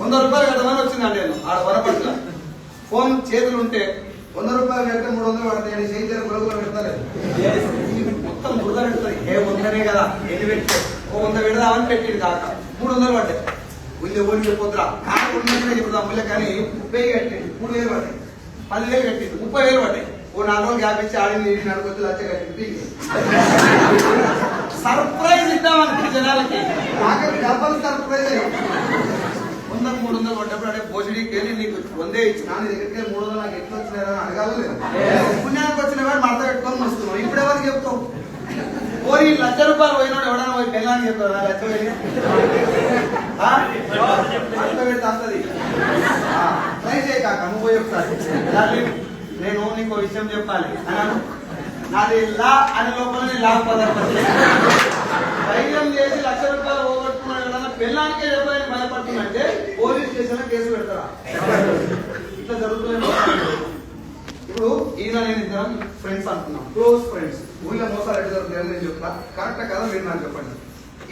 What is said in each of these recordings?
వంద రూపాయలు కట్టమని వచ్చిందండి నేను ఆడ వరపట్ల. ఫోన్ చేతులు ఉంటే వంద రూపాయలు కడితే మూడు వందలు పడతాయని చేతులు గురుగులు పెడతలేదు. మొత్తం బురద పెడుతుంది. ఏ వందనే కదా ఎన్ని పెడితే? ఓ వంద పెడదామని పెట్టింది కాక మూడు వందలు పడ్డాయి. ఉల్లి ఓడి చెప్పొద్దురా కాక ఉన్నట్టుగా చెప్తాం ముళ్ళ కానీ వెయ్యి కట్టింది. మూడు వేలు పడ్డాయి. పదివేలు కట్టింది. ముప్పై వేలు పడ్డాయి. ఓ నాలుగు రోజులు గ్యాప్ ఇచ్చి ఆడింది నీటి నడుకొచ్చి లచ్చ కట్టింది. సర్ప్రైజ్ ఇద్దామనుకుంటే జనాలకి. నాకైతే డబ్బులు సర్ప్రైజ్. వందకు మూడు వందలు కొట్టినప్పుడు అంటే భోజనీకి వెళ్ళి నీకు వందే ఇచ్చిన. నీ దగ్గరికి మూడు వందలు నాకు ఎట్లా వచ్చినారా అని అడగాలి లేదు పుణ్యానికి వచ్చిన వాడు మడత పెట్టుకొని వస్తున్నావు ఇప్పుడు ఎవరికి చెప్తావు? పోయి లక్ష రూపాయలు పోయినాడు ఎవడన్నా పోయి పెళ్ళాన్ని చెప్తాడు? నా లక్ష పోయి? పెడితే అంతది ట్రై చేయ కాక నువ్వు పోయి ఒకసారి. నేను నీకు విషయం చెప్పాలి. అన్నాను నాది లా అని లోపల నేను లా పదార్థం ధైర్యం చేసి లక్ష రూపాయలు పోగొట్టుకున్నాడు కదా పెళ్ళానికే చెప్పని భయపడుతుందంటే పోలీస్ స్టేషన్లో కేసు పెడతారా? ఇట్లా జరుగుతుంది ఇప్పుడు ఈయన నేను ఇద్దరం ఫ్రెండ్స్ అనుకున్నాం. క్లోజ్ ఫ్రెండ్స్ ఊళ్ళో మోసాలు ఎట్లా జరుగుతుంది నేను చెప్తా. కరెక్ట్ కదా మీరు నాకు చెప్పండి.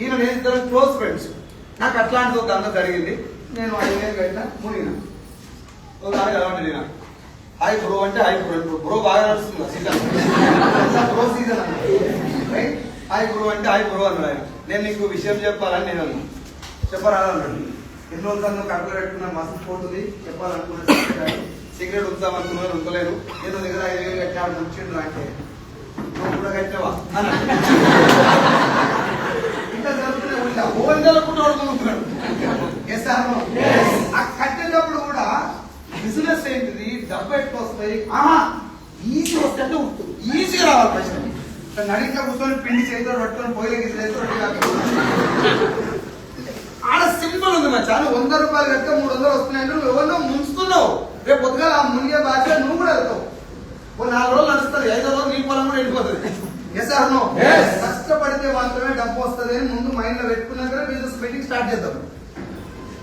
ఈయన నేను ఇద్దరం క్లోజ్ ఫ్రెండ్స్ నాకు అట్లాంటిది ఒక దండ జరిగింది. నేను ఐదు వేలు కట్టిన మునిగిన ఒకసారి కలవండి నేను. హాయ్ బ్రో అంటే హాయ్ బ్రో ఇప్పుడు. బ్రో బాగా నడుస్తుంది season bro season right hi bro అంటే హాయ్ బ్రో అన్నాడు ఆయన. నేను నీకు విషయం చెప్పాలని నేను అన్నాను. చెప్పరా అన్నాడు ఎన్ని రోజులు నువ్వు కడుపులో పెట్టుకున్నా మస్తు పోతుంది. చెప్పాలనుకున్నాను సిగరెట్ ఉంచాం అనుకున్నాను ఉంచలేను నేను దగ్గర ఐదు వేలు కట్టినాడు ముంచిండు అంటే. నువ్వు కూడా కట్టావా. ఇంకా జరుగుతూనే ఉంటా ఓవెందల కూడా ఓడుకుంటున్నాడు ఎస్ ఆ కట్టేటప్పుడు కూడా బిజినెస్ ఏంటిది? డబ్బు ఎక్కువ వస్తాయి? ఆహా ఈజీ వస్తే అంటే ఈజీగా రావాలి ప్రశ్న నడిక కూర్చొని పిండి చేతితో పట్టుకొని పొయ్యిలో గీసి ఆడ సింపుల్ ఉంది మచ్చా నువ్వు వంద రూపాయలు కడితే మూడు వందలు వస్తున్నాయంటే నువ్వు ఎవరినో ముంచుతున్నావు. రేపు పొద్దుగా ఆ మునిగే బాధ్యత నువ్వు కూడా వెళ్తావు. ఓ నాలుగు రోజులు నడుస్తుంది. ఐదో రోజు నీ పొలం కూడా వెళ్ళిపోతుంది ఎస్ ఆర్ నో. కష్టపడితే మాత్రమే డబ్బు వస్తుంది అని ముందు మైండ్లో పెట్టుకున్నాక బిజినెస్ మీటింగ్ స్టార్ట్ చేద్దాం.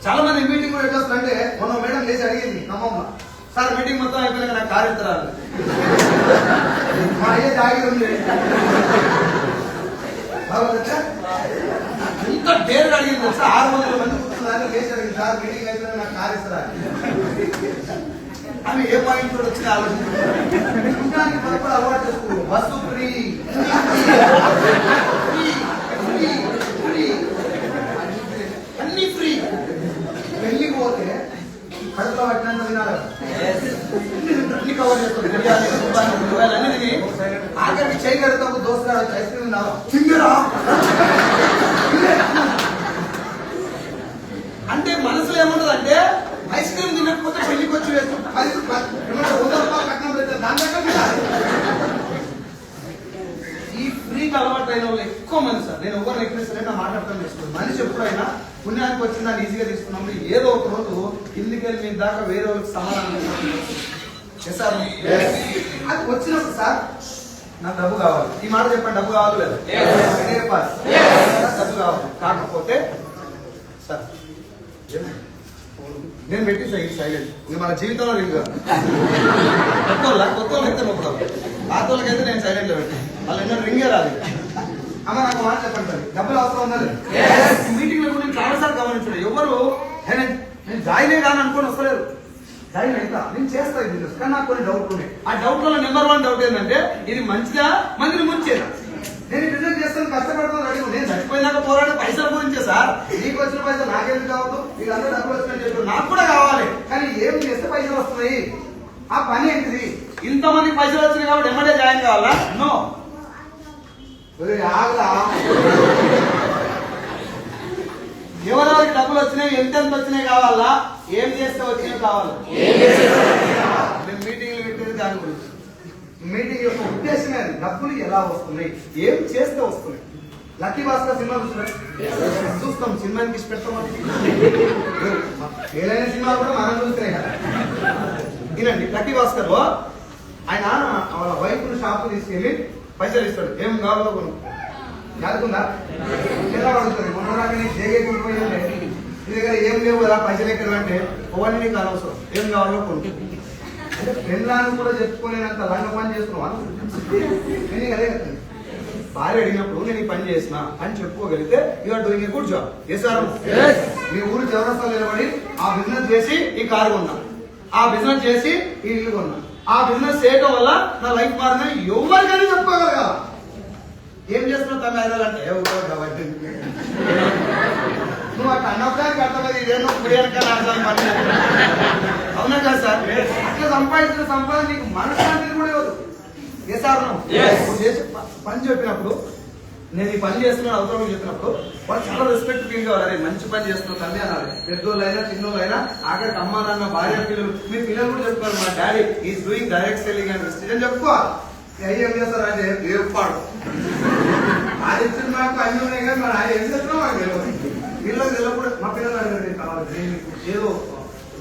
చాలా మంది మీటింగ్ కూడా ఎట్లా వస్తుందంటే మొన్న మేడం లేచి అడిగింది అమ్మమ్మ సార్ మీటింగ్ మొత్తం అయిపోయినాక నాకు కారు ఎత్తరాలి మా అయ్యే జాగిరి ఉంది బాగోదచ్చా? అడిగింది తెలుసా? ఆరు వందల మంది కూర్చున్నారు లేచి అడిగింది సార్ మీటింగ్ అయితే నాకు కారు ఇస్తారా? ఆమె ఏ పాయింట్ కూడా వచ్చి ఆలోచించారు ఇంకా కూడా అలవాటు చేసుకో బస్సు ఫ్రీ. ఫ్రీ ఫ్రీ అన్ని ఫ్రీ. పెళ్ళికి పోతే కడుపులో పట్టినంత తినాలి. అన్ని కవర్ చేస్తుంది ఆఖరికి చేయి కడితే ఐస్ క్రీమ్ తిన్నావా అంటే మనసులో ఏముంటది అంటే ఐస్ క్రీమ్ తినకపోతే పెళ్ళికి వచ్చి వేస్తాం. ఈ ఫ్రీకి అలవాటు అయిన వాళ్ళు ఎక్కువ మంది సార్ నేను ఎవరు ఎక్కిస్తానంటే నా మాట అర్థం చేసుకోండి మనిషి ఎప్పుడైనా పుణ్యానికి వచ్చిన దాన్ని ఈజీగా తీసుకున్నప్పుడు ఏదో ఒక రోజు ఇందుకు వెళ్ళి మీ దాకా వేరే వాళ్ళకి సమాధానం? అది వచ్చినప్పుడు సార్ నాకు డబ్బు కావాలి. ఈ మాట చెప్పండి డబ్బు కావాలి లేదా. డబ్బు కావాలి. కాకపోతే సార్ నేను పెట్టి సైలెంట్ ఇది మన జీవితంలో రింగ్ కొత్త కొత్త అయితే పాత వాళ్ళకైతే నేను సైలెంట్లో పెట్టి వాళ్ళు ఎన్నో రింగే రాదు అమ్మ నాకు మాట చెప్పండి సార్. డబ్బులు అవసరం ఉందా మీటింగ్లో కూడా నేను చాలా సార్లు గమనించాను. ఎవరు? "ఏ, నేను నేను జాయిన్ అయ్యాను అనుకొని వస్తలేరు ధైర్యం ఎంత? నేను చేస్తాను ఈ బిజినెస్ కానీ నాకు కొన్ని డౌట్లు ఉన్నాయి. ఆ డౌట్లో నెంబర్ వన్ డౌట్ ఏంటంటే ఇది మంచిదా? మందిని ముంచేదా? నేను బిజినెస్ చేస్తాను కష్టపడతాను అడిగి నేను చచ్చిపోయినాక పోరాడే పైసల గురించే సార్. నీకు వచ్చిన పైసలు నాకెందుకు కావద్దు? మీకు అందరూ డబ్బులు వచ్చినాయని చెప్పారు నాకు కూడా కావాలి. కానీ ఏం చేస్తే పైసలు వస్తున్నాయి? ఆ పని ఏంటిది? ఇంతమంది పైసలు వచ్చినాయి కాబట్టి ఎమ్మడే జాయిన్ కావాలా? నో. ఆగలా ఎవరెవరికి డబ్బులు వచ్చినాయి ఎంత ఎంత వచ్చినాయి కావాలా? ఏం చేస్తే వచ్చినాయి కావాలా? మేము మీటింగ్లు పెట్టేది దాని గురించి. మీటింగ్ యొక్క ఉద్దేశమే అది డబ్బులు ఎలా వస్తున్నాయి? ఏం చేస్తే వస్తున్నాయి? లక్కీ భాస్కర్ సినిమా చూస్తున్నాయి చూస్తాం. సినిమాని తీసి పెడతాం ఏదైనా సినిమా కూడా మనం చూస్తున్నాయి కదా. వినండి లక్కీ భాస్కర్లో ఆయన వాళ్ళ వైఫ్ షాప్ తీసుకెళ్ళి పైసలు ఇస్తాడు. ఏం కావాలో కొను జాదుకుందా ఎలా అడుగుతుంది మొన్న దాకా నీకు జేగే నీ దగ్గర ఏం లేవు కదా పైసలు ఎక్కడ అంటే ఓవన్నీ నీకు అనవసరం ఏం కావాలో కొను అంటే పెళ్ళాన్ని కూడా చెప్పుకోలేనంత లంగ పని చేస్తున్నావా? నేను అదే భార్య అడిగినప్పుడు నేను ఈ పని చేసిన అని చెప్పుకోగలిగితే you're doing a good job చేశారు మీ ఊరు చౌరస్తాలో నిలబడి ఆ బిజినెస్ చేసి ఈ కారు కొన్నా. ఆ బిజినెస్ చేసి ఈ ఇల్లు కొన్నా. ఆ బిజినెస్ చేయడం వల్ల నా లైఫ్ మారిందని ఎవరికైనా చెప్పుకోగలగా. ఏం చేస్తున్నావు తన ఐదాలంటే ఏ ఊరో? కాబట్టి నువ్వు అట్లా అన్నప్పుడు అర్థమైంది. ఇదేమో కుడియనక పని అవునా కదా సార్? అట్లా సంపాదించిన సంపాదన నీకు మనశ్శాంతిని కూడా ఇవ్వదు. ఏ సార్ నువ్వు? నువ్వు పని చెప్పినప్పుడు నేను ఈ పని చేస్తున్నాను అవసరం చెప్పినప్పుడు వాళ్ళు చాలా రెస్పెక్ట్ ఫీల్ కావాలి మంచి పని చేస్తున్నావు తల్లి అనాలి పెద్దోళ్ళైనా చిన్నోళ్ళైనా ఆఖరికి అమ్మ నాన్న భార్య పిల్లలు మీ పిల్లలు కూడా చెప్పుకోవాలి మా daddy is doing direct selling అని చెప్పుకోవాలి ఈ అయ్యి ఏం చేస్తారు అంటే ఏర్పాడు అది ఇచ్చిన నాకు అన్ని ఉన్నాయి కానీ మరి ఆయన ఏం చేస్తున్నావు మాకు తెలియదు. పిల్లలు తెలియకుండా మా పిల్లలు అడిగారు కావాలి. నేను ఏదో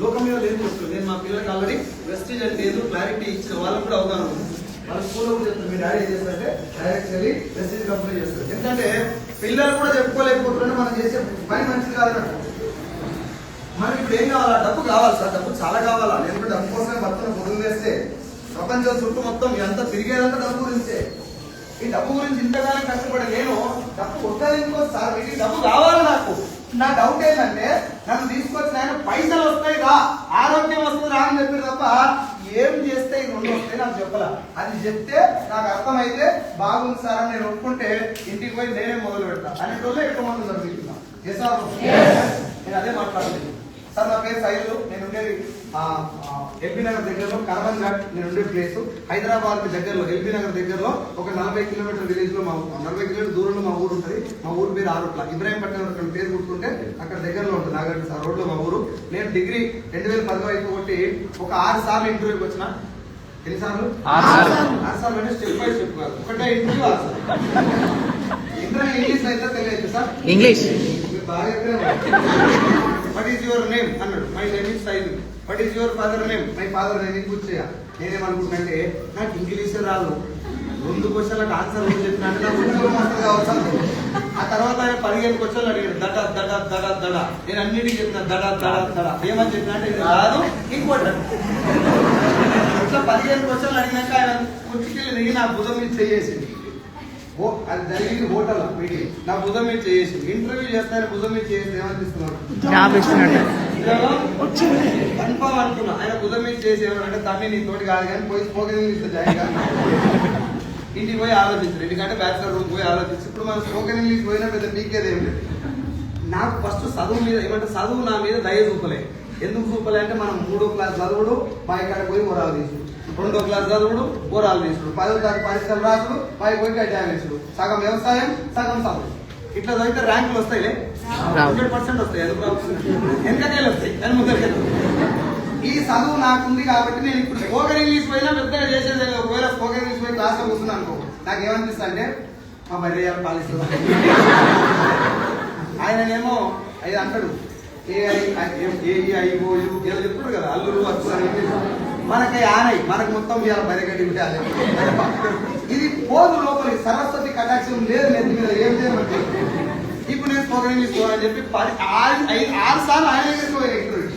లోకం మీద లేదు నేను మా పిల్లలకి ఆల్రెడీ వెస్టేజ్ అంటే ఏదో క్లారిటీ ఇచ్చిన వాళ్ళకి కూడా అవగాహన ఉంది. వాళ్ళ స్కూల్లో కూడా చెప్తారు మీ డాడీ ఏం చేస్తారంటే డైరెక్ట్ వెళ్ళి వెస్టేజ్ కంప్లీట్ చేస్తారు. ఎందుకంటే పిల్లలు కూడా చెప్పుకోలేకపోతున్నారు మనం చేసే పని మంచిది కాదన్నట్టు మనకి ఇప్పుడు ఏం కావాలా? డబ్బు కావాలి సార్. డబ్బు చాలా కావాలా? నేను కూడా డబ్బు కోసమే భర్తను పొదుగు వేస్తే ప్రపంచం చుట్టూ మొత్తం ఎంత తిరిగేదంతా డబ్బు గురించే. ఈ డబ్బు గురించి ఇంతగానో కష్టపడి నేను డబ్బు వద్దని సార్ మీకు డబ్బు కావాలి నాకు. నా డౌట్ ఏంటంటే నన్ను తీసుకొచ్చిన ఆయన పైసలు వస్తాయి రా ఆరోగ్యం వస్తుంది రా అని చెప్పారు తప్ప ఏం చేస్తే ఈ రెండు వస్తాయి నాకు చెప్పాల. అది చెప్తే నాకు అర్థమైతే బాగుంది సార్ అని నేను ఒప్పుకుంటే ఇంటికి పోయి నేనే మొదలు పెడతా. అనే రోజు ఎక్కువ మంది సార్ నేను అదే మాట్లాడుతున్నాను. సార్ నా పేరు సైలు నేను ఉండేది ఎల్బీ నగర్ దగ్గరలో కరవన్ ఘాట్ నేను ఉండే ప్లేస్ హైదరాబాద్ దగ్గరలో ఎల్బీ నగర్ దగ్గరలో ఒక నలభై కిలోమీటర్ విలేజ్లో మా నలభై కిలోమీటర్ దూరంలో మా ఊరు ఉంటుంది. మా ఊరు పేరు ఆరుట్ల. ఇబ్రాహీంపట్నం అక్కడ పేరు గుర్తుంటే అక్కడ దగ్గరలో ఉంటుంది నాగర్ సార్ రోడ్లో మా ఊరు. నేను డిగ్రీ రెండు వేల పదిలో అయిపోగొట్టి ఒక ఆరు సార్లు ఇంటర్వ్యూకి వచ్చిన. ఎన్నిసార్లు ఆరు సార్లు. ఆరు సార్లు. అంటే స్టెప్ బై స్టెప్ కాదు. ఒకటే ఇంటర్వ్యూ ఆరు ఇంటర్వ్యూ ఇంగ్లీష్ అయితే తెలియదు సార్. ఇంగ్లీష్. బాగా వాట్ ఈస్ యువర్ నేమ్ అన్నాడు. My name is size what is your father name my father name is Buchaiah నేనేమనుకుంటున్నానంటే నాకు ఇంగ్లీష్ రాదు. రెండు క్వశ్చన్లకు ఆన్సర్ ఏం చెప్పినా అంటే నాకు ఉద్యోగం కావచ్చు ఆ తర్వాత ఆయన పదిహేను క్వశ్చన్లు అడిగాడు. దడ దడ దడ దడ. నేను అన్నిటికీ చెప్పిన దడ దడ దడ. ఏమని చెప్పిన అంటే ఇది రాదు ఇంకోటి ఇట్లా పదిహేను క్వశ్చన్లు అడిగినాక ఆయన కుర్చీకెళ్ళి దిగి నా భుజం మీద చేసేసింది అది జరిగింది హోటల్ మీటింగ్. నా భుజం మీద చేసింది ఇంటర్వ్యూ చేస్తాను భుజం మీద చేసి ఏమనిపిస్తున్నాడు? జాబ్ కన్ఫామ్ అనుకున్నా. ఆయన భుజం మీద చేసి ఏమనంటే తమ్మి నీ తోటి కాదు కానీ పోయి స్పోకెన్ ఇంగ్లీష్ జాయిన్ కాదు ఇంటికి పోయి ఆలోచించారు ఎందుకంటే బ్యాచిలర్ రూమ్ పోయి ఆలోచించి ఇప్పుడు మనం స్పోకెన్ ఇంగ్లీష్ పోయినా పెద్ద పీకేది ఏం లేదు. నాకు ఫస్ట్ చదువు మీద ఏమంటే చదువు నా మీద దయ చూపలే. ఎందుకు చూపలే అంటే మనం మూడో క్లాస్ చదువుడు పై కాడ పోయి ఓరాలు తీసుడు రెండో క్లాస్ చదువుడు ఓరాలు తీసుడు పదో క్లాస్ పరీక్షలు రాసుడు పై పోయి కట్టాలు తీసుడు సగం వ్యవసాయం సగం చదువు ఇట్లా చదివితే ర్యాంకులు వస్తాయిలే? రావు. హండ్రెడ్ పర్సెంట్ వస్తాయి. ఎందుకు వెనకకెళ్ళి వస్తాయి. ముందరికెళ్ళి ఈ చదువు నాకుంది కాబట్టి నేను ఇప్పుడు స్పోకెన్ ఇంగ్లీష్ పోయినా పెద్దగా చేసేది. ఒకవేళ స్పోకెన్ ఇంగ్లీష్ పోయి క్లాస్లో కూర్చున్నా అనుకో నాకు ఏమనిపిస్తుంది అంటే మా భార్య పాలిస్తుంది ఆయననేమో అది అంటాడు ఏఐ ఏఈఐఓ ఏదో చెప్తాడు కదా అల్లురు అచ్చు అని మనకి ఆనై మనకు మొత్తం ఇవాళ బరిగడి ఉంటే ఇది పోదు లోపలికి సరస్వతి కటాక్షం లేదు నెత్తి మీద ఏం చేయమంటే ఇప్పుడు నేను స్పోకెన్ ఇంగ్లీష్ పోవాలని చెప్పి పది ఆరు ఆరు సార్లు ఆయన దగ్గరికి పోయి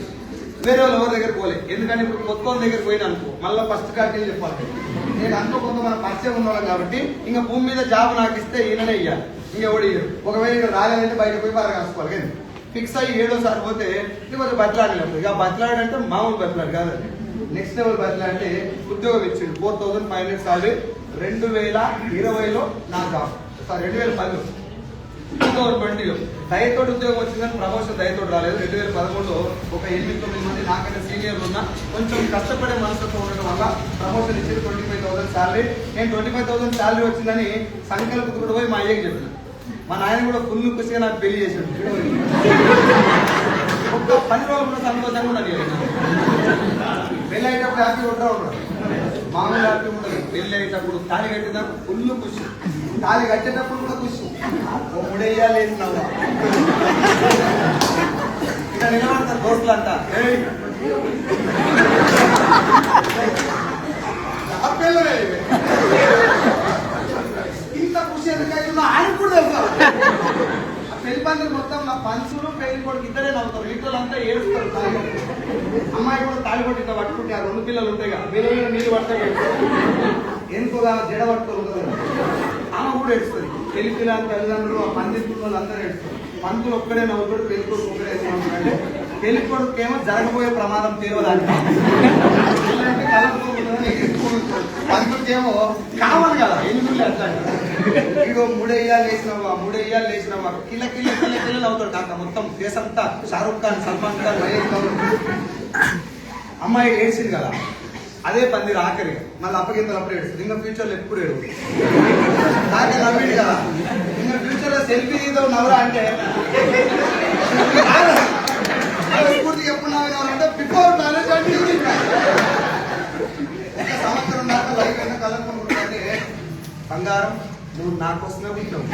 వేరే వాళ్ళు ఎవరి దగ్గర పోలే. ఎందుకంటే ఇప్పుడు కొత్త వాళ్ళ దగ్గర పోయిన అనుకో మళ్ళీ ఫస్ట్ కాడికి చెప్పాలి. నేను అనుకో కొంత మన పరిచయం ఉన్నవాళ్ళం కాబట్టి ఇంకా భూమి మీద జాబ్ నాకు ఇస్తే ఈయననే ఇయ్యాలి. ఇంకెవడు ఇయ్యడు? ఒకవేళ ఇక్కడ రాలేదంటే బయట పోయి బాగా కాసుకోవాలి కానీ ఫిక్స్ అయ్యి ఏడోసారి పోతే ఇది కొంచెం బతలాడలేదు. ఇక బతలాడంటే మామూలు బతలాడు కాదండి. నెక్స్ట్ లెవెల్ బతలాడంటే ఉద్యోగం ఇచ్చిండు. Four thousand five hundred salary రెండు వేల ఇరవైలో నా జాబ్ సారీ రెండు వేల పదిలో. టూ థౌసండ్ ట్వంటీలో దయతోటి ఉద్యోగం వచ్చిందని ప్రమోషన్ దయతోటి రాలేదు. రెండు వేల పదమూడులో ఒక ఎనిమిది తొమ్మిది మంది నాకైనా సీనియర్లు ఉన్నా కొంచెం కష్టపడే మనసుతో ఉండడం వల్ల ప్రమోషన్ ఇచ్చింది ట్వంటీ ఫైవ్ థౌసండ్ శాలరీ నేను ట్వంటీ ఫైవ్ థౌసండ్ శాలరీ వచ్చిందని సంకల్పకుడు పోయి మా అయ్యకి చెప్పిన. మా నాయన కూడా ఫుల్ ఖుషిగా నాకు పెళ్ళి చేశాడు. ఒక్క పది రోజులు కూడా సంతోషంగా ఉండదు పెళ్ళి అయ్యేటప్పుడు హ్యాపీ ఉంటా ఉంటాడు మామూలు హ్యాపీ ఉండదు. పెళ్ళి అయ్యేటప్పుడు తాళి కట్టేటప్పుడు ఫుల్ ఖుషి. తాళి కట్టేటప్పుడు కూడా ఖుషి. ఓ ముడేయాలి ఇక్కడ నిలబడతారు దోస్తులు అంట ఇంత ఖుషి ఎందుకైతుందో ఆయన కూడా తెలుసు. పెళ్ళి పందిరి మొత్తం నా పంచులు పెళ్ళి కొడుకు ఇద్దరే నవ్వుతారు. ఇద్దరు ఏడుస్తారు అమ్మాయి కూడా తాళి కొట్టి ఇట్లా పట్టుకుంటే ఆ రెండు పిల్లలు ఉంటాయి కదా వీళ్ళ నీళ్ళు పడతాయి ఎందుకుగా జడ పట్టుకోరు కదా. ఆమె కూడా ఏడుస్తుంది. పెళ్ళి పిల్లల తల్లిదండ్రులు ఆ పందిస్తున్న పిల్లలు అందరూ ఏడుస్తారు. పంతులు ఒక్కడే నవ్వుతాడు పెళ్ళి కొడుకు ఒక్కడే అంటే పెళ్ళి కొడుకు ఏమో జరగబోయే ప్రమాదం తెలియదు పంతులకేమో కావాలి కదా ఎందుకు అట్లా ఇగో మూడేయాలు వేసినవా మూడేయాలు వేసినవా కిల కిల కిల కిల్లలు అవుతాడు కాక మొత్తం. ఫేస్ అంతా షారుఖ్ ఖాన్ సల్మాన్ ఖాన్ మహేష్ బాబు. అమ్మాయి ఏడ్చింది కదా అదే పందిరి ఆఖరి. మళ్ళీ అప్పగింతలు అప్పుడు ఏడుస్తుంది. ఇంకా ఫ్యూచర్లో ఎప్పుడు ఏడు నాకే నవ్విడు కదా. ఇంకా ఫ్యూచర్లో సెల్ఫీ తీద్దాం నవ్వరా అంటే. స్ఫూర్తిగా ఎప్పుడు నవ్వినవారంటే బిఫోర్ మ్యారేజ్ అంటే ఒక సంవత్సరం దాకా లైఫ్ ఎంత కలగకుంటుందంటే బంగారం నువ్వు నా కోసమే పుట్టావు.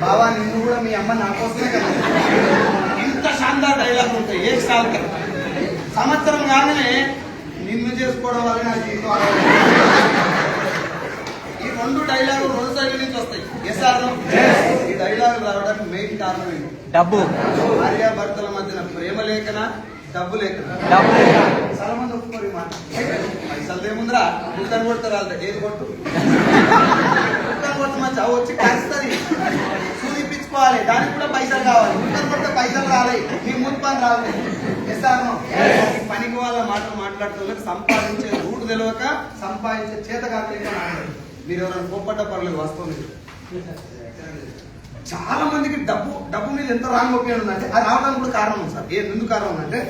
బావా నిన్ను కూడా మీ అమ్మ నా కోసమే కదా? ఇంత శాందార్ డైలాగ్ ఉంటాయి ఏ సాల్ సంవత్సరం కాగానే నిన్ను చేసుకోవడం వల్ల నా జీవితం. ఈ రెండు డైలాగులు రెండు సైడ్ల నుంచి వస్తాయి. ఎస్ ఆర్ ఈ డైలాగ్ రావడానికి మెయిన్ కారణం ఏంటి? డబ్బు. భార్యాభర్తల మధ్యన ప్రేమ లేఖన? డబ్బు డబ్బు చాలా మంది ఒప్పుకోరు మాట. పైసలు ఏముందిరా కుక్కని కొడతారు వాళ్ళ ఏది కొట్టు? కుక్కని కొట్టు మా చావు వచ్చి కలుస్తుంది చూపించుకోవాలి దానికి కూడా పైసలు కావాలి. కుక్కని కొడితే పైసలు రావాలి మీ ముందు పని రావాలి ఎస్ ఆర్ నో? ఈ పనికి వాళ్ళ మాటలు మాట్లాడుతూ సంపాదించే రూట్ తెలియక సంపాదించే చేత కాక మీరు ఎవరైనా కోప్పడ్డ పర్లేదు వాస్తవం ఇది. చాలా మందికి డబ్బు డబ్బు మీద ఎంత రాంగ్ ఒపీనియన్ ఉందంటే అది రావడానికి కూడా కారణం ఉంది సార్. ఏ ఎందుకు కారణం ఉందంటే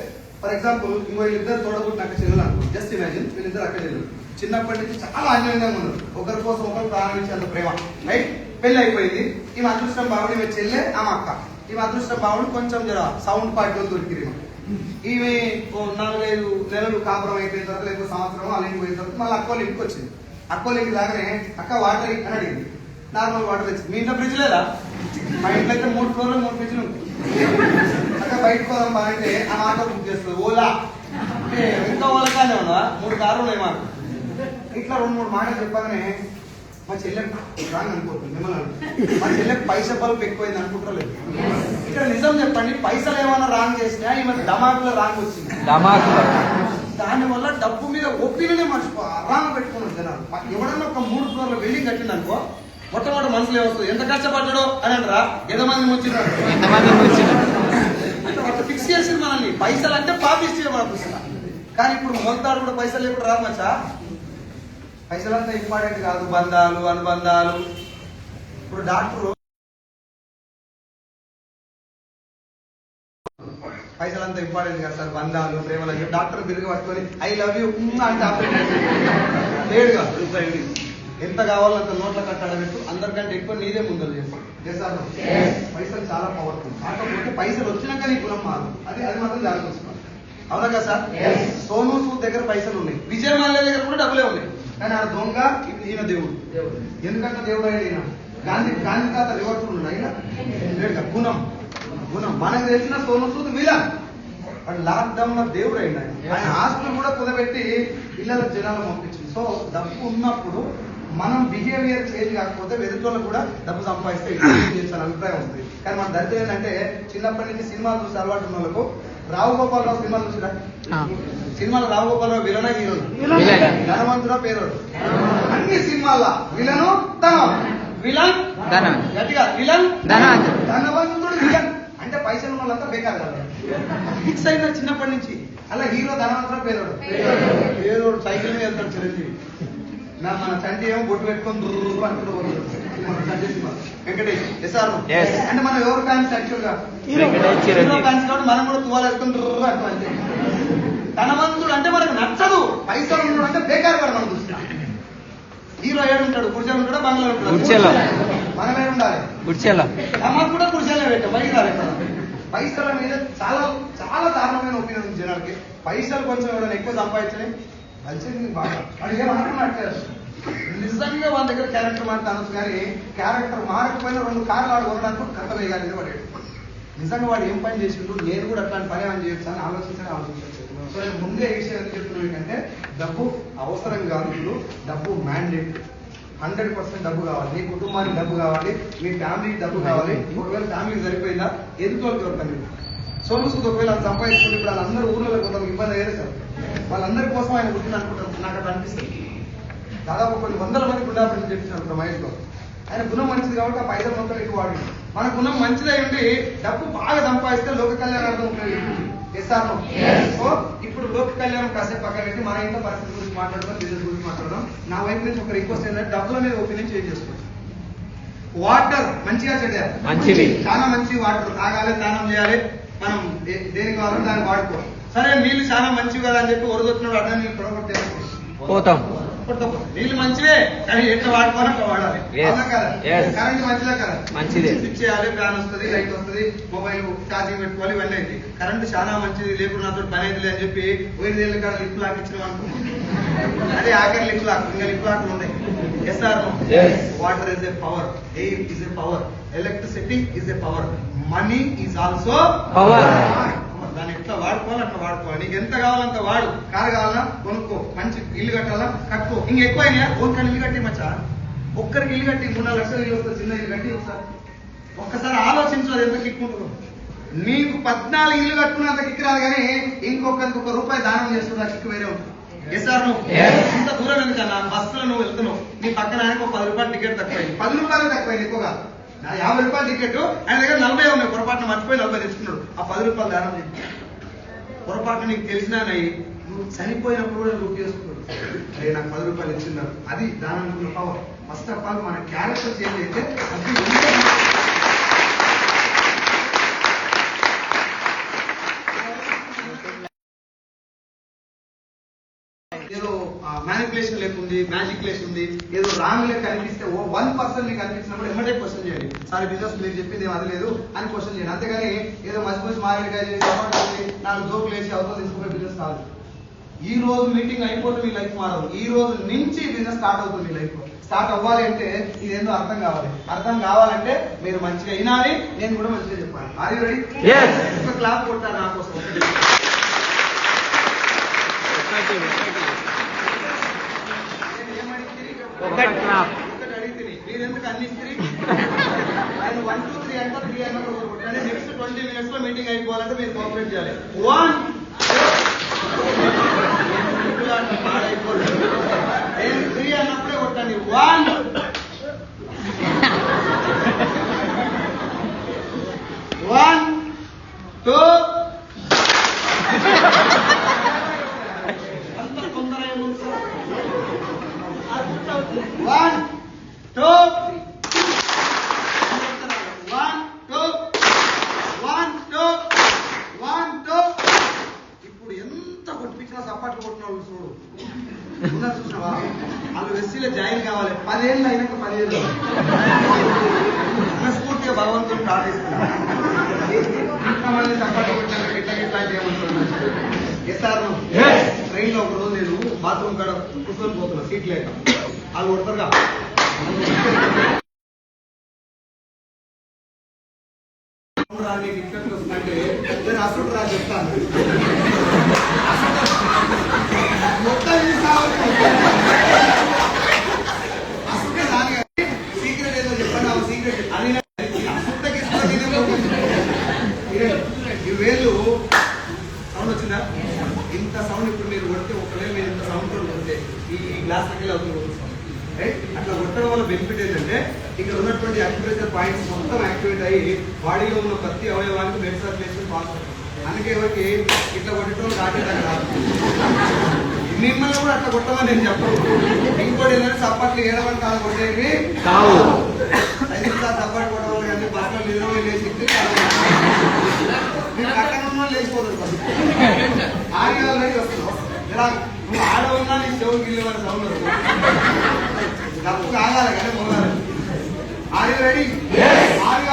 ఫర్ ఎగ్జాంపుల్ ఇంకో వీళ్ళిద్దరు తోడబుట్టిన అక్క చెల్లెలు అనుకో జస్ట్ ఇమాజిన్ వీళ్ళిద్దరు అక్క చెల్లెలు. చిన్నప్పటి నుంచి చాలా అన్యోన్యంగా ఉన్నారు. ఒకరి కోసం ఒకరు ప్రారంభించేంత ప్రేమ. రైట్ పెళ్ళి అయిపోయింది. ఈమె అదృష్టం బావుడు ఈమె చెల్లె ఆమె అక్క. ఈమె అదృష్టం బావుడు కొంచెం జర సౌండ్ పార్టీలో దొరికిరు ఈమె. ఈమె నాలుగైదు నెలలు కాపురం అయిపోయిన తర్వాత లేకపోతే సంవత్సరం అలా పోయిన తర్వాత మళ్ళీ అక్కలు ఇంటికి వచ్చింది. అక్కోళ్ళ ఇంటికి లాగానే అక్క వాటర్ అని అడిగింది. నార్మల్ వాటర్ తెచ్చింది. మీ ఇంట్లో ఫ్రిడ్జ్ లేదా? మా ఇంట్లో అయితే మూడు ఫ్లోర్లు మూడు ఫ్రిడ్జ్లు ఉంటాయి. అక్క బయటకు పోదాం అంటే ఆ మాట బుక్ చేస్తుంది. ఓలా. అంటే ఇంకా ఓలకానే ఉన్నా మూడు కార్లు ఉన్నాయి మాకు. ఇట్లా రెండు మూడు మాటలు చెప్పగానే మా చెల్లె రాంగ్ అనుకోతుంది మిమ్మల్ని. మా చెల్లెకి పైస బల్బ్ ఎక్కువైంది అనుకుంటారు లేదు ఇక్కడ నిజం చెప్పండి పైసలు ఏమైనా రాంగ్ చేసినా ఈమె దమాకులో రాంగ్ వచ్చింది. ధమాకు దాని వల్ల డబ్బు మీద ఒపీనియన్ మర్చిపో రాంగ్ పెట్టుకున్నారు జనాలు. ఎవడన్నా ఒక మూడు ఫ్లోర్ల బిల్డింగ్ కట్టింది అనుకో మొట్టమొదటి మనసులో ఏమొస్తుంది? ఎంత కష్టపడ్డాడో అని అంటారా? ఎంతమంది అట్లా ఫిక్స్ చేసింది మనల్ని. పైసలు అంటే పాపిస్తే మనకు కానీ ఇప్పుడు మొలతాడు కూడా పైసలు లేకుండా రాదు మచ్చా? పైసలు అంతా ఇంపార్టెంట్ కాదు. బంధాలు అనుబంధాలు. ఇప్పుడు డాక్టర్ పైసలు అంతా ఇంపార్టెంట్ కాదు సార్. బంధాలు ప్రేమలు. డాక్టర్ బిరుగు పట్టుకొని ఐ లవ్ యూ అంటే లేడుగా ఎంత కావాలో అంత నోట్ల కట్టాడ పెట్టు. అందరికంటే ఎక్కువ నీదే ముందర చేస్తాను పైసలు చాలా పవర్ఫుల్ కాకపోతే పైసలు వచ్చినాక నీ గుణం మారు అది అది మాత్రం జాగ్రత్త అవునా కదా సార్? సోను సూద్ దగ్గర పైసలు ఉన్నాయి. విజయ మాల్య దగ్గర కూడా డబ్బులే ఉన్నాయి. కానీ ఆ దొంగ ఈయన దేవుడు. ఎందుకంటే దేవుడు ఈయన? గాంధీ గాంధీ తాత రివర్స్ ఆయన లేడుగా గుణం. గుణం. మనకు తెలిసిన సోను సూద్ విలన్ వాడు లాక్డౌన్లో దేవుడు అయిన ఆయన. ఆయన ఆస్తులు కూడా కుదబెట్టి ఇళ్ళ జనాలు పంపించింది. సో డబ్బు ఉన్నప్పుడు మనం బిహేవియర్ చేంజ్ కాకపోతే వెదుటోళ్ళు కూడా డబ్బు సంపాదిస్తే ఇంకేం చేస్తాను అభిప్రాయం వస్తుంది. కానీ మన దరిద్రం ఏంటంటే చిన్నప్పటి నుంచి సినిమాలు చూసి అలవాటు ఉన్న వాళ్ళకు రావు గోపాలరావు సినిమాలు చూసిరా. సినిమాలో రావు గోపాలరావు విలన హీరో? విలన్. ధనవంతుడా పేరోడు? అన్ని సినిమాల విలను ధనం. విలన్. గట్టిగా విలన్ ధనవంతుడు. ధనవంతుడు విలన్. అంటే పైసలు ఉన్న వాళ్ళంతా బేకారు కదా. ఫిక్స్ అయిన చిన్నప్పటి నుంచి. అలా హీరో ధనవంతుడు పేరోడు. పేరోడు. సైకిల్ మీద వెళ్తాడు చిరంజీవి. నా మన తండ్రి ఏమో బొట్టు పెట్టుకొని అనుకుంటూ మన తండ్రి సినిమా వెంకటేష్ ఎస్ అంటే మనం ఎవరు ఫ్యాన్స్ యాక్చువల్గా హీరో ఫ్యాన్స్ కాబట్టి మనం కూడా తువాలు వేసుకొని అంటాం అంతే ధనవంతుడు అంటే మనకు నచ్చదు పైసలు ఉన్నాడు అంటే బేకార్ కూడా మనం చూస్తాం హీరో ఏడు ఉంటాడు కుర్చీలో ఉంటాడు బంగ్లా ఉంటాడు కుర్చీలో. మనం ఏడు ఉండాలి గుడిచెల్లో అమ్మ కూడా కుర్చీలో పెట్టాం బయట రాలేదు పైసల మీద చాలా చాలా దారుణమైన ఒపీనియన్ ఉంది జనాలకి పైసలు కొంచెం ఎవరైనా ఎక్కువ సంపాదించని కలిసింది బాగా. వాడు ఏం మాట్లాడట్లేదు నిజంగా వాళ్ళ దగ్గర క్యారెక్టర్ మాట్లాడచ్చు కానీ క్యారెక్టర్ మారకపోయినా రెండు కార్లు ఆడు కొనడానికి కథలే కానీ వాడు నిజంగా వాడు ఏం పని చేసిండు నేను కూడా అట్లాంటి పని ఏమైనా చేయొచ్చు అని ఆలోచించని ఆలోచించచ్చు సో నేను ముందే ఏ విషయం చెప్తున్నాను ఏంటంటే డబ్బు అవసరం కాదు ఇప్పుడు. డబ్బు మ్యాండేట్ హండ్రెడ్ పర్సెంట్ డబ్బు కావాలి. మీ కుటుంబానికి డబ్బు కావాలి. మీ ఫ్యామిలీకి డబ్బు కావాలి. ఒకవేళ ఫ్యామిలీకి సరిపోయిందా? ఎందుకు దొరకండి సో సూద్ ఒకవేళ అది సంపాదించుకుంటే ఇప్పుడు వాళ్ళందరూ ఊర్లలో కొంత ఇబ్బంది అయ్యారు సార్. వాళ్ళందరి కోసం ఆయన పుట్టిన అనుకుంటారు నాకు అట్లా అనిపిస్తుంది. దాదాపు కొన్ని వందల మంది గుండాపని చెప్తున్నారు ఇప్పుడు మహేష్ బాబు ఆయన గుణం మంచిది కాబట్టి ఆ పైసలు మొత్తం ఎక్కువ వాడి మన గుణం మంచిదై ఉండి డబ్బు బాగా సంపాదిస్తే లోక కళ్యాణార్థం ఉపయోగించింది ఎస్ఆర్ సో ఇప్పుడు లోక కళ్యాణం కాసేపు పక్కన పెట్టి మన ఇంట్లో పరిస్థితి గురించి మాట్లాడదాం బిజినెస్ గురించి మాట్లాడదాం. నా వైపు నుంచి ఒక రిక్వెస్ట్ ఏంటంటే డబ్బుల మీద ఒపీనియన్ చేంజ్ చేసుకోండి. వాటర్ మంచిగా చెడ్డా మంచిది. చాలా మంచి వాటర్ తాగాలి స్నానం చేయాలి. మనం దేనికి కావాలో దాన్ని వాడుకోవాలి. సరే నీళ్ళు చాలా మంచివి కదా అని చెప్పి వరదొచ్చినప్పుడు అర్థం నీళ్ళు తొడగొట్టేసి పోతాం. నీళ్ళు మంచివే కానీ ఎట్లా వాడుకోవాలి వాడాలి. కదా. కరెంట్ మంచిదా కదా? మంచిదే. స్విచ్ చేయాలి ఫ్యాన్ వస్తుంది లైట్ వస్తుంది మొబైల్ ఛార్జింగ్ పెట్టుకోవాలి ఇవన్నీ అయితే. కరెంట్ చాలా మంచిది లేకుండా నాతో పని అయితే అని చెప్పి పోయిన నీళ్ళ కాడ లిప్ లాక్ ఇచ్చిన అనుకున్నాం అదే ఆఖరి లిప్ లాక్ ఇంకా లిప్ లాక్ ఉన్నాయి S R Yes. Water is a power air is a power electricity is a power money is also Power. ఎట్లా వాడుకోవాలి అట్లా వాడుకోవాలి. నీకు ఎంత కావాలంత వాడు. కారు కావాలా? కొనుక్కో. మంచి ఇల్లు కట్టాలా? కట్టుకో. ఇంక ఎక్కువ అయినా ఓన్కని ఇల్లు కట్టి మచ్చా? ఒక్కరికి ఇల్లు కట్టి మూడు నాలుగు లక్షలు ఇల్లు వస్తుంది. చిన్న ఇల్లు కట్టి ఒకసారి ఒక్కసారి ఆలోచించు అది ఎంత కిక్కుంటుందో నీకు పద్నాలుగు ఇల్లు కట్టుకున్నంత కిక్ రాదు కానీ ఇంకొకరికి ఒక రూపాయి దానం చేస్తున్నా కిక్ వేరే ఉంటుంది. ఎస్ సార్ నువ్వు. ఇంత దూరం ఎందుకన్నా? బస్సులో నువ్వు వెళ్తున్నావు. నీ పక్కన ఆయనకు పది రూపాయలు టికెట్ తక్కువైంది. పది రూపాయలు తక్కువైంది ఎక్కువగా. యాభై రూపాయల టికెట్. ఆయన దగ్గర నలభై ఉన్నాయి. పొరపాటున మర్చిపోయి నలభై తెచ్చుకున్నాడు. ఆ పది రూపాయలు దానం చేయి. పొరపాటు నీకు తెలిసినా నువ్వు చనిపోయినప్పుడు కూడా నువ్వు చేసుకోవచ్చు అరే నాకు పది రూపాయలు ఇచ్చిన్నారు అది దాని పవర్ ఫస్ట్ ఆఫ్ ఆల్ మన క్యారెక్టర్ చేంజ్ అయితే అది ఏదో మ్యానిపులేషన్ లేకుంది మ్యాజిక్ లేస్ ఉంది ఏదో రాంగ్ లెక్క కనిపిస్తే ఓ వన్ పర్సన్ మీకు అనిపించినప్పుడు ఎమ్మటే క్వశ్చన్ చేయండి. సార్ బిజినెస్ మీరు చెప్పింది ఏం లేదు అని క్వశ్చన్ చేయండి. అంతేగాని ఏదో మంచి మంచి మారేడుకాయ చేసి నాలుగు జోకులు వేసి అవతల తీసుకునే బిజినెస్ కాదు ఈ రోజు మీటింగ్ అయిపోతే మీ లైఫ్ మారదు. ఈ రోజు నుంచి బిజినెస్ స్టార్ట్ అవుతుంది మీ లైఫ్ స్టార్ట్ అవ్వాలి అంటే ఇదేందో అర్థం కావాలి. అర్థం కావాలంటే మీరు మంచిగా వినాలి. నేను కూడా మంచిగా చెప్పాలి. Are you ready. ఒక క్లాప్ కొట్టారు నా కోసం. వన్ టూ త్రీ అంటే నెక్స్ట్ ట్వంటీ మినిట్స్లో మీటింగ్ అయిపోవాలంటే మీరు కోఆపరేట్ చేయాలి. వన్ నేను త్రీ అన్నప్పుడే కొట్టండి వన్ వన్ టూ అంత తొందర ఏముంది sir one two one two one two one two ఇప్పుడు ఎంత కొట్టించినా సపాట్లు కొట్టిన వాళ్ళు చూడు ఉన్నారు చూసినావా వాళ్ళు ఎస్సీలో జాయిన్ కావాలి పదేళ్ళు అయినాక పదిహేళ్ళు ఇట్లా చేయమంటున్నారు ఎస్ఆర్ Yes. ట్రైన్లో ఒక రోజు నేను బాత్రూమ్ కాడ కూర్చొని పోతున్నా సీట్ లేక. వాళ్ళు కొడతారుగా. రా, నీకు ఇక్కడికి వస్తుందంటే నేను అసలు రా చెప్తాను మొత్తం ఇది సావదు. అసలుకే రాని కానీ సీక్రెట్ ఏదో చెప్పండి ఆ సీక్రెట్ అది నా- అసలుకి ఇస్తుంది ఇదే పోతుంది. ఇదే. ఈ వేలు సౌండ్ వచ్చిందా ఇంత సౌండ్ ఇప్పుడు మీరు కొడితే ఒకవేళ మీరు ఇంత సౌండ్తో కొడితే ఈ గ్లాస్ దగ్గర అవుతుంది కొడుతుంది రైట్ అట్లా కొట్టడం వల్ల బెనిఫిట్ ఏంటంటే ఇక్కడ ఉన్నటువంటి అక్యుప్రెషర్ పాయింట్స్ మొత్తం యాక్టివేట్ అయ్యి ఉన్న ప్రతి అవయవానికి బ్లడ్ సర్క్యులేషన్ పాస్ అందుకే ఎవరికి ఇట్లా కొట్టడం రాకేదాకా రాదు మిమ్మల్ని కూడా అట్లా కొట్టమని నేను చెప్పను. ఇంకోటి ఏంటంటే చప్పట్లు ఏడవని కాదు కొట్టేవి కావు. చప్పట్లు కొట్టవాలి కానీ నిద్రపోయి లేచి కాదు. మీరు అక్కడ ఉన్న లేచిపోతుంది బస్సు. ఆడవాళ్ళు రెడీ వస్తున్నావు. ఇలా నువ్వు ఆడ ఉన్నా నీ చెవులు గిల్లి వారి సౌండ్ డబ్బు ఆగాలి కానీ మొగాలి ఆర్ రెడీ ఆర్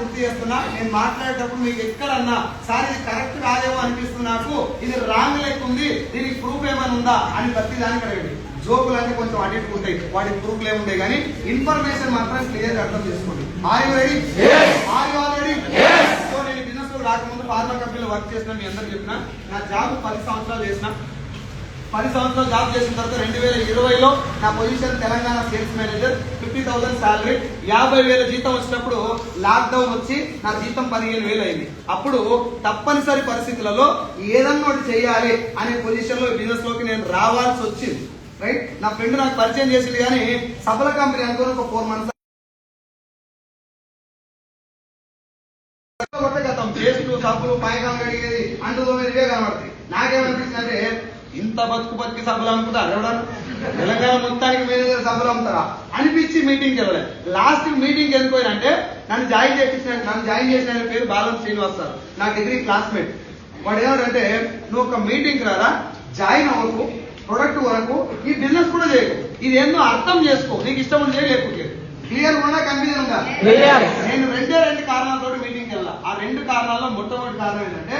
గుర్తు చేస్తున్నా. నేను మాట్లాడేటప్పుడు మీకు ఎక్కడన్నా సార్ ఇది కరెక్ట్ కాదేమో అనిపిస్తుంది నాకు ఇది రాంగ్ లెక్క ఉంది దీనికి ప్రూఫ్ ఏమైనా ఉందా? అని ప్రతి దానికి అడగండి. జోకులు అంటే కొంచెం ఇటు ఉంటాయి వాటికి ప్రూఫ్లు ఏముంటాయి కానీ ఇన్ఫర్మేషన్ మాత్రం క్లియర్ అర్థం చేసుకోండి. Are you ready are you ready so నేను బిజినెస్లో రాకముందు ఫార్మా కంపెనీలో వర్క్ చేసిన మీ అందరికి చెప్పిన నా జాబ్ పది సంవత్సరాలు చేసిన. పది సంవత్సరాలు జాబ్ చేసిన తర్వాత రెండు వేల ఇరవైలో నా position Telangana sales manager fifty thousand salary యాభై వేల జీతం వచ్చినప్పుడు లాక్డౌన్ వచ్చి నా జీతం పదిహేను వేలు అయింది. అప్పుడు తప్పనిసరి పరిస్థితులలో ఏదన్నా ఒకటి చేయాలి అనే పొజిషన్లో బిజినెస్లోకి నేను రావాల్సి వచ్చింది. రైట్ నా ఫ్రెండ్ నాకు పరిచయం చేసింది కానీ సఫల కంపెనీ అనుకుని ఒక ఫోర్ మంత్స్ కొట్టే గతం. పేస్టు సబ్బులు పైకం అడిగేది అంటు ఇవే కనబడతాయి. నాకేమనిపించింది అంటే ఇంత బతుకు బతికి సబ్బులు అమ్ముతారు ఎవడన్నా తెలంగాణ మొత్తానికి దగ్గర సబ్బులు అమ్ముతారా? అనిపించి మీటింగ్కి వెళ్ళలేదు లాస్ట్ మీటింగ్ ఎందుకు పోయినంటే నన్ను జాయిన్ చేయించిన నన్ను జాయిన్ చేసిన పేరు బాలం శ్రీనివాస్ సార్ నా డిగ్రీ క్లాస్మేట్. వాడు ఏమంటే నువ్వు ఒక మీటింగ్ రారా? జాయిన్ అవ్వకు ప్రొడక్ట్ వరకు ఈ బిజినెస్ కూడా చేయకు. ఇది ఏందో అర్థం చేసుకో. నీకు ఇష్టం ఉంటే లేకపోతే క్లియర్ ఉన్నా కన్ఫ్యూజన్ ఉందా. నేను రెండే రెండు కారణాలతో మీటింగ్కి వెళ్ళా. ఆ రెండు కారణాల్లో మొట్టమొదటి కారణం ఏంటంటే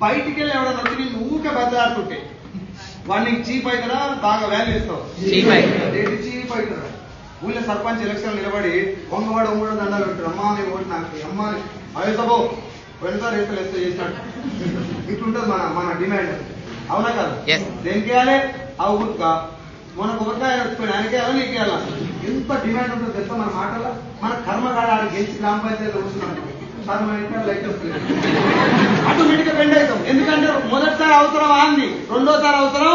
బయటికి వెళ్ళి ఎవడన్నా వచ్చి నేను ఊకే బద్దలాడుతుంటే వాడు నీకు చీప్ అవుతారా బాగా వాల్యూ ఇస్తావు. చీప్ అవుతారా ఊళ్ళో సర్పంచ్ ఎలక్షన్ నిలబడి వంగవాడు వంగవాడు దండాలు పెట్టారు అమ్మా నీ ఓటు నాకు అమ్మా అవేసబో వెళ్తారు రేపు ఎస్తో చేసినట్టు ఇట్లుంటుంది మన మన డిమాండ్. అవునా కదా? Yes. దేనికి వేయాలి? ఆ ఊరుక. మన కొబ్బరికాయ వచ్చిపోయిన ఆయనకి వేయాలి? నీకు ఎంత డిమాండ్ ఉంటుందో తెలుసా మన మాటల్లో? మన కర్మగాడ ఆడ గెలిచి గ్రామ పంచాయతీలో కూర్చున్నాడు. ఆటోమేటిక్గా బెండ్ అవుతాం. ఎందుకంటే మొదటిసారి అవసరం అంది రెండోసారి అవసరం.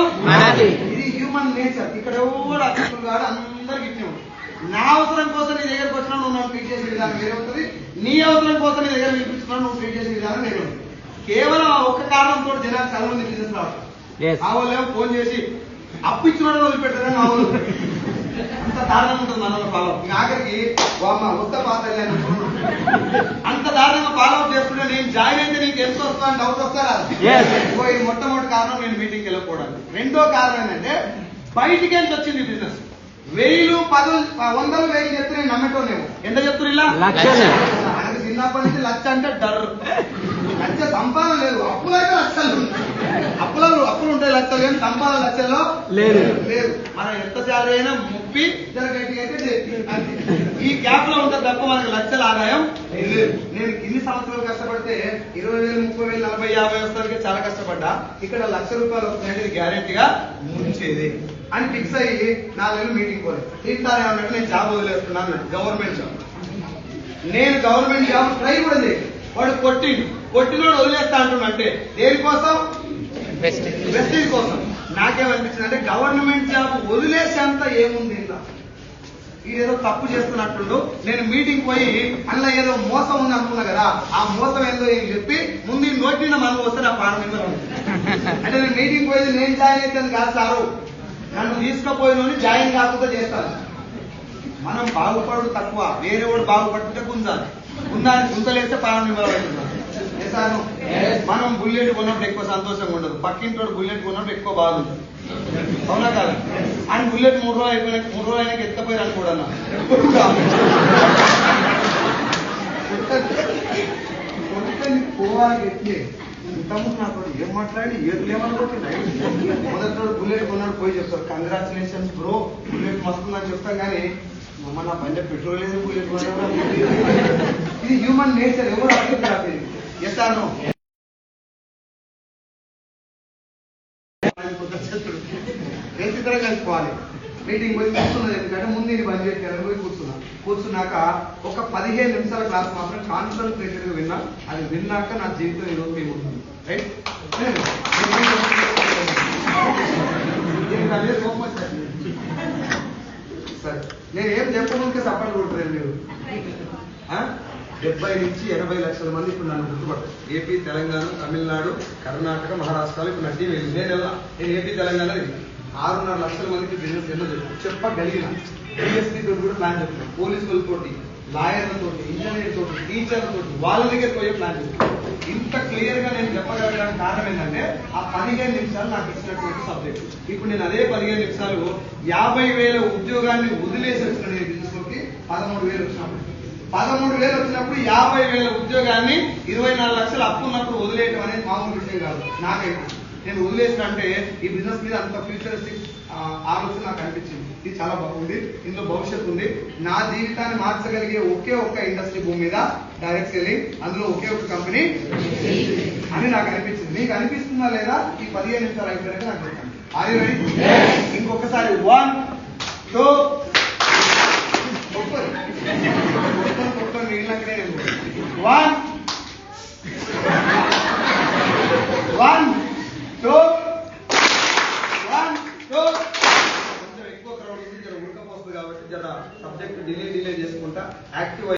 ఇది హ్యూమన్ నేచర్ ఇక్కడ ఎవరు అతిథులు కాదు అందరికి ఉంటుంది. నా అవసరం కోసం నీ దగ్గరకు వచ్చినా నువ్వు నన్ను ట్రీట్ చేసే విధానం వేరే ఉంటుంది. నీ అవసరం కోసం నీ దగ్గర పిలిపించుకున్నా నువ్వు ట్రీట్ చేసే విధానం వేరే ఉంటుంది. కేవలం ఒక్క కారణంతో జనాలు చాలా మంది బిజినెస్ రావడం. ఆ వాళ్ళు ఫోన్ చేసి అప్పు ఇచ్చిన వాళ్ళు వదిలిపెట్టారని ఆ వాళ్ళు. అంత దారుణంగా ఉంటుంది మనలో ఫాలో ఆఖరికి వామ్మ వస్తా పాత్ర అంత దారుణంగా ఫాలో అప్ చేస్తుంటే నేను జాయిన్ అయితే నీకు ఎంత వస్తా అని డౌట్ వస్తారా? ఈ మొట్టమొదటి కారణం నేను మీటింగ్కి వెళ్ళకపోవడానికి రెండో కారణం ఏంటంటే బయటికి నుంచి వచ్చింది బిజినెస్ వెయ్యిలు పదులు వందలు వెయ్యి చెప్తే నేను నమ్మటోనేమో ఎంత చెప్తున్నారు ఇలా. ఆయనకు చిన్నప్పటి నుంచి లక్ష అంటే డర్. లక్ష సంపాదన లేదు. అప్పులు అయితే లక్షలు. అప్పులలో అప్పులు ఉంటాయి లక్షలు కానీ సంపాదన లక్షల్లో లేదు. లేదు. మనం ఎంత శాలరీ అయినా అంతే. ఈ గ్యాప్లో ఉంటుంది తప్ప మనకి లక్షల ఆదాయం లేదు. నేను ఇన్ని సంవత్సరాలు కష్టపడితే ఇరవై వేలు ముప్పై వేలు నలభై యాభై వస్తానికి చాలా కష్టపడ్డా. ఇక్కడ లక్ష రూపాయలు వస్తున్నాయంటే గ్యారెంటీగా ముంచేది. అని ఫిక్స్ అయ్యి నాలుగు మీటింగ్ పోలేదు తీర్థాలు ఏమన్నట్టు నేను జాబ్ వదిలేస్తున్నాను గవర్నమెంట్ జాబ్ నేను గవర్నమెంట్ జాబ్ ట్రై కూడా చేయను వాడు కొట్టిండు. కొట్టినోడు వదిలేస్తా అంటున్నంటే దేనికోసం? వెస్టీజ్ కోసం. నాకేమనిపించింది అంటే గవర్నమెంట్ జాబ్ వదిలేసేంత ఏముంది? ఏదో తప్పు చేస్తున్నట్టుండు. నేను మీటింగ్ పోయి అందులో ఏదో మోసం ఉంది అనుకున్నా కదా ఆ మోసం ఏందో ఏం చెప్పి ముందు నోటి మనం వస్తే నా పాడ మీద అంటే నేను మీటింగ్ పోయి నేను జాయిన్ అయితే కాదు సారు. నన్ను తీసుకుపోయిన జాయిన్ కాకుండా చేస్తాను. మనం బాగుపడు తక్కువ. వేరే వాడు బాగుపడుతుంటే గుంజాలి. గుందాన్ని గుంతలేస్తే ఇవ్వాలి చేశాను మనం బుల్లెట్ కొన్నప్పుడు ఎక్కువ సంతోషంగా ఉండదు. పక్కింటి వాడు బుల్లెట్ కొన్నప్పుడు ఎక్కువ బాధ ఉంటుంది. అవునా కాదు? ఆయన బుల్లెట్ మూడు రోజులు అయిపోయినా మూడు రోజులు అయినా ఎత్తపోయారు అనుకోడన్నా పోవాలి ఎట్లే ఇంతకుముందు నాకు ఏం మాట్లాడి ఏది లేమనుకుంటున్నాయి మొదటి రోజు బుల్లెట్ కొన్నాడు పోయి చెప్తారు కంగ్రాచులేషన్స్ బ్రో బుల్లెట్ మస్తుందని చెప్తాం కానీ మమ్మ నా బండి పెట్రోల్ లేదు బుల్లెట్ కొన్నాడు. ఇది హ్యూమన్ నేచర్ ఎవరు అర్థం ఎస్ ఆర్ నో కలుసుకోవాలి మీటింగ్ పోయి కూర్చున్నది ఎందుకంటే ముందు ఇది బంద్ చేసి పోయి కూర్చున్నా. కూర్చున్నాక ఒక పదిహేను నిమిషాల క్లాస్ మాత్రం కాన్సన్ట్రేటెడ్గా విన్నా. అది విన్నాక నా జీవితం ఈ రోజు ఏముంటుంది రైట్ సరే. నేను ఏం చెప్పముందుకే సపోర్ట్ కొడుతున్నాను మీరు? డెబ్బై నుంచి ఎనభై లక్షల మంది ఇప్పుడు నన్ను గుర్తుపడతారు. ఏపీ తెలంగాణ తమిళనాడు కర్ణాటక మహారాష్ట్రలో ఇప్పుడు నడ్డీ వెళ్ళి నేను వెళ్ళా నేను ఏపీ తెలంగాణ. ఆరున్నర లక్షల మందికి బిజినెస్ ఎన్నో చెప్పగలిగిన డిఎస్పీ తోటి కూడా ప్లాన్ చెప్తున్నాను పోలీసులతోటి లాయర్లతో ఇంజనీర్ తోటి టీచర్ల తోటి వాళ్ళ దగ్గర పోయే ప్లాన్ చేస్తున్నాం. ఇంత క్లియర్గా నేను చెప్పగలగడానికి కారణం ఏంటంటే ఆ పదిహేను నిమిషాలు నాకు ఇచ్చినటువంటి సబ్జెక్ట్. ఇప్పుడు నేను అదే పదిహేను నిమిషాలు యాభై వేల ఉద్యోగాన్ని వదిలేసి వచ్చిన నేను బిజినెస్ పదమూడు వేలు వచ్చినప్పుడు. పదమూడు వేలు వచ్చినప్పుడు యాభై వేల ఉద్యోగాన్ని ఇరవై నాలుగు లక్షలు అప్పు ఉన్నప్పుడు వదిలేయటం అనేది మామూలు విషయం కాదు. నాకైతే. నేను వదిలేసిన అంటే ఈ బిజినెస్ మీద అంత ఫ్యూచరిస్టిక్ ఆలోచన నాకు అనిపించింది. ఇది చాలా బాగుంది. ఇందులో భవిష్యత్తు ఉంది. నా జీవితాన్ని మార్చగలిగే ఒకే ఒక్క ఇండస్ట్రీ భూమి మీద డైరెక్ట్ సెల్లింగ్ అందులో ఒకే ఒక కంపెనీ అని నాకు అనిపించింది. మీకు అనిపిస్తుందా లేదా? ఈ పదిహేను నిమిషాలు అయిపోయినాక నాకు చెప్పండి. ఇంకొకసారి one two one one subject delay delay చేసుకుంటా యాక్టివ్